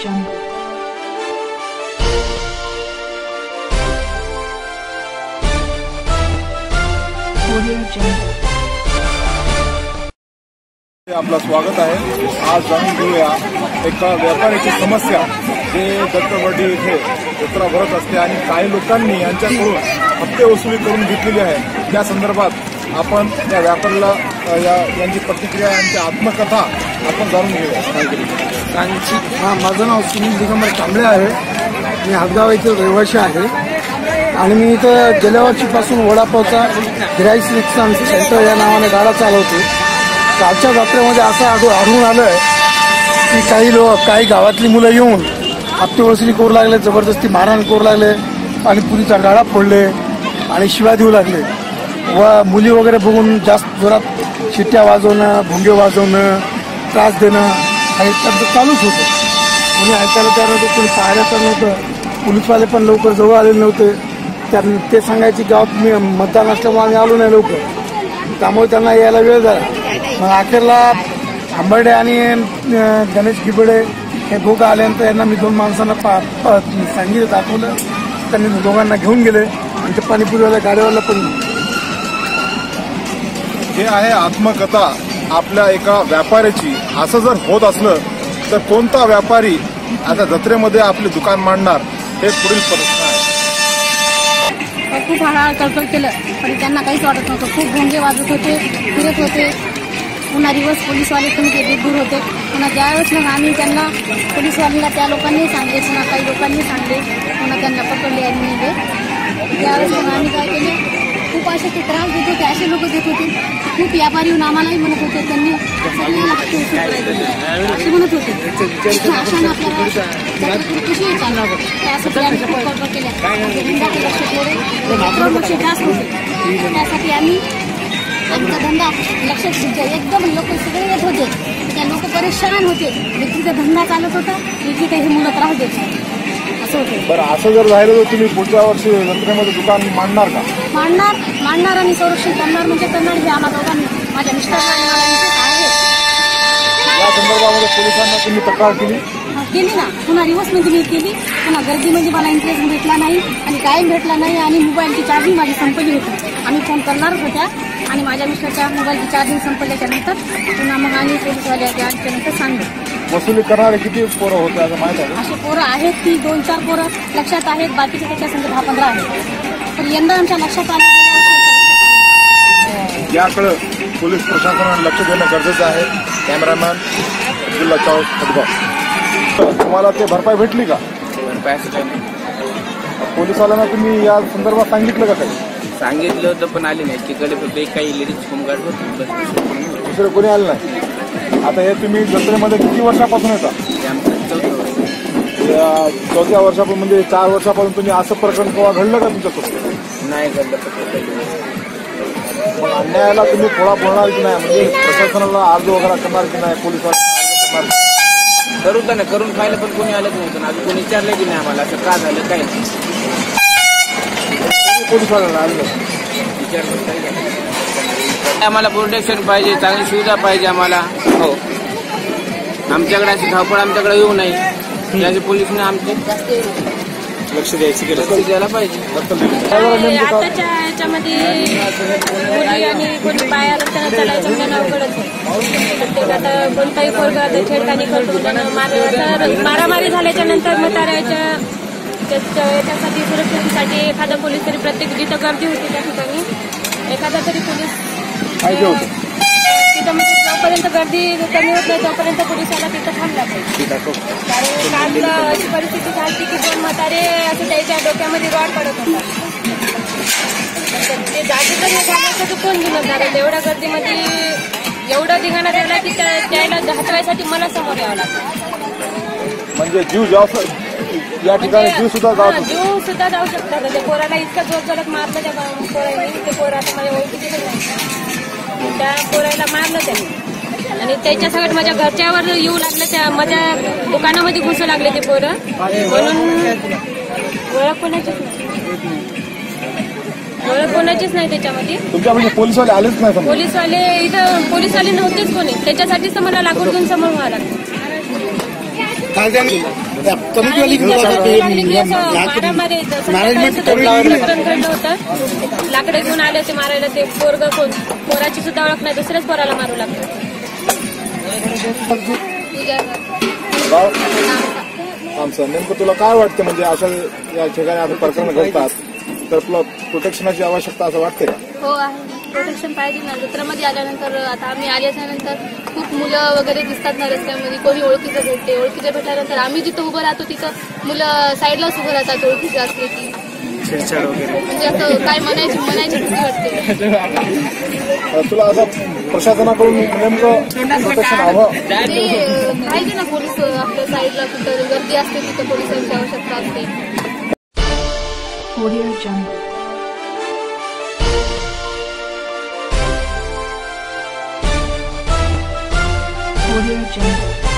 Jungle. आपलं स्वागत आहे आज जाणून घेऊया एका व्यापाऱ्याची समस्या जे दत्तवाडी येथे जत्रा भरत असते आणि काही लोकांनी यांच्याकडून हप्ते वसुली करून घेतलेली आहे. त्या संदर्भात आपण त्या व्यापाऱ्याला या यांची प्रतिक्रिया यांची आत्मकथा आपण जाणून घेऊया. त्यांची हा माझं नाव सुनील दिगंबर कांबळे आहे. मी हातगाव येथील रहिवासी आहे. आणि मी इथं गेल्या वर्षीपासून वडापावचा ग्राईस रिक्सन सेंटर या नावाने गाडा चालवतो. कालच्या जत्रेमध्ये असं आढळून आढळून आलं की काही लोक काही गावातली मुलं येऊन हप्ते वसुली करू लागले जबरदस्ती मारहाण करू लागले आणि पुरीचा गाडा फोडले आणि शिवा देऊ लागले. व मुली वगैरे बघून जास्त जोरात शिट्ट्या वाजवणं भोंगे वाजवणं त्रास देणं हे त्यांचं चालूच होतं. कोणी ऐकायला तयार नव्हतं कोणी पाहायला तयार नव्हतं पोलीसवाले पण लवकर जवळ आले नव्हते. त्या ते सांगायचे गावात मी मतदान असल्यामुळे आम्ही आलो नाही लवकर. त्यामुळे त्यांना यायला वेळ झाला. मग अखेरला आंबर्डे आणि गणेश गिबडे हे दोघं आल्यानंतर यांना मी दोन माणसांना पा पा- सांगितलं दाखवलं. त्यांनी दोघांना घेऊन गेले. आणि ते पाणीपुरीवाल्या गाडीवाला पण हे आहे आत्मकथा आपल्या एका व्यापाऱ्याची. असं जर होत असलं तर कोणता व्यापारी आता जत्रेमध्ये आपले दुकान मांडणार हे पुढील प्रश्न आहे. खूप हळहळ केलं पण त्यांना काहीच वाटत नव्हतं. खूप भोंगे वाजत होते फिरत होते. पुन्हा रिवर्स पोलीसवाले पण ते दूर होते. पुन्हा ज्यावेळेस मग आम्ही त्यांना पोलीसवाल्यांना त्या लोकांनी सांगले पुन्हा काही लोकांनी सांगले. पुन्हा त्यांना पकडले आणि नेले. त्यावेळेस मग आम्ही काय केले खूप असे ते त्रास देत होते असे लोक देत होते. खूप व्यापारी येऊन आम्हालाही म्हणत होते त्यांनी. असे म्हणत होते. अशानं आपल्याला जत्रेत कशी चालणार त्यासाठी आम्ही खूप केल्या. जास्त होते. त्यासाठी आम्ही आमचा धंदा लक्षात घ्यायचा एकदम लोक सगळे येत होते. त्या लोक परेशान होते. इकडे धंदा चालत होता. इकडे हे मुलं त्रास देत. असं होतं. बरं असं जर राहिलं तर तुम्ही पुढच्या वर्षी जत्रेमध्ये दुकान मांडणार का? मांडणार मांडणार आणि संरक्षण करणार म्हणजे करणार हे आम्हा दोघांनी. माझ्या आणि मला आहे या संदर्भामध्ये पोलिसांना तुम्ही तक्रार केली? केली ना. पुन्हा रिवर्समध्ये मी केली. पुन्हा गर्दी म्हणजे मला इंटरेस्ट भेटला नाही आणि कायम भेटला नाही आणि मोबाईलची चार्जिंग माझी संपली होती. आम्ही फोन करणारच होत्या आणि माझ्या मिस्टरच्या मोबाईलची चार्जिंग संपल्याच्या नंतर पुन्हा मग आम्ही पोलीसवाले आल्याच्यानंतर सांगितलं वसुली करणारे किती पोरं होते असं माहीत आहे? असे पोरं आहेत ती दोन चार पोरं लक्षात आहेत बाकीचे त्याच्या संग दहा पंधरा आहेत. तर यंदा आमच्या लक्षात आले याकडं पोलीस प्रशासनाने लक्ष देणं गरजेचं आहे. कॅमेरामॅन अब्दुल्ला चौक खडगाव तुम्हाला ते भरपाई भेटली का? पोलिसवाल्यांना तुम्ही या संदर्भात सांगितलं का काही? सांगितलं होतं पण आले नाही. तिकडे फक्त एक काही लेडीज होमगार्ड होते. बस दुसरं कोणी आलं नाही? आता हे तुम्ही जत्रेमध्ये किती वर्षापासून येता? चौथ्या वर्षापासून म्हणजे चार वर्षापासून तुम्ही असं प्रकरण केव्हा घडलं का तुमच्यासोबत नाही घडलं मग अन्यायाला तुम्ही थोडा बोलणार की नाही? म्हणजे प्रशासनाला अर्ज वगैरे करणार की नाही? पोलिसांना की करू तर ना करून खायला पण कोणी आलंच नव्हतं अजून कोणी विचारलं की नाही आम्हाला? असं का झालं? काय? नाही आलं. विचारलं. आम्हाला प्रोटेक्शन पाहिजे चांगली सुविधा पाहिजे आम्हाला. हो. आमच्याकडे अशी धावपळ आमच्याकडे येऊ नये. याचे पोलिसने आमचे लक्ष द्यायचं लक्ष द्यायला पाहिजे. आताच्या ह्याच्यामध्ये मुली आणि कोणी चढायचं अवघडच आहे प्रत्येक आता कोणताही पोरग आता छेडखानी करतो मारामारी झाल्याच्यानंतर म्हाताऱ्याच्या त्याच्या याच्यासाठी सुरक्षेसाठी एखादा पोलीस तरी प्रत्येक जिथं गर्दी होती त्या ठिकाणी एखादा तरी पोलीस पाहिजे होतं. तिथं म्हणजे जोपर्यंत गर्दी कमी होत नाही तोपर्यंत पोलिसाला तिथं थांबला पाहिजे. कारण काल अशी परिस्थिती झाली की दोन म्हातारे असं त्याच्या डोक्यामध्ये रॉड पडत होता. ते जागी जर नाही झालं तर तो कोण घेऊन जाणार? एवढ्या गर्दीमध्ये एवढं धिंगाणा लागला की त्या- त्याला हटवायसाठी मला समोर यावं लागतं. म्हणजे जीव जास्त या ठिकाणी जीव सुद्धा जात जीव सुद्धा जाऊ शकतात त्या पोराला इतका जोर जोरात मारलं त्या पोराने ते पोरं माझ्या ओळखीचे नाही. त्या पोराला मारलं त्यांनी. आणि त्याच्या सगळ्यात माझ्या घरच्यावर येऊ लागलं त्या माझ्या दुकानामध्ये घुसू लागले ते पोरं. म्हणून ओळख कोणाचीच नाही. ओळख कोणाचीच नाही त्याच्यामध्ये. तुमच्या म्हणजे पोलिसवाले आलेच नाही समजा पोलीसवाले इथं पोलीसवाले नव्हतेच कोणी. त्याच्यासाठीच तर मला लाकूड घेऊन समोर व्हावं लागतं कमिटीवाली घेऊन जातात ते. मारामारी मॅनेजमेंट होतं लाकडं घेऊन आले ते मारायला ते पोरग कोण? पोराची सुद्धा ओळख नाही दुसऱ्याच पोराला मारू गाव आमचं नेमकं तुला काय वाटतं? म्हणजे असं या ठिकाणी आता प्रकरण घडतात तर तुला प्रोटेक्शनाची आवश्यकता असं वाटते का? हो आहे. प्रोटेक्शन पाहिजे ना जत्रामध्ये आल्यानंतर आता आम्ही आल्याच्यानंतर खूप मुलं वगैरे दिसतात ना रस्त्यामध्ये कोणी ओळखीचं भेटते ओळखीचं भेटल्यानंतर आम्ही जिथं उभं राहतो तिथं मुलं साईडलाच उभं राहतात ओळखीचं असले की. म्हणजे असं काय म्हणायची म्हणायची भीती वाटते. तुला असं प्रशासनाकडून नेमकं प्रोटेक्शन हवं? ते अं, पाहिजे ना पोलीस अं, आपल्या साईडला कुठं गर्दी असते तिथं पोलिसांची आवश्यकता असते. Audio Jungle. Audio Jungle.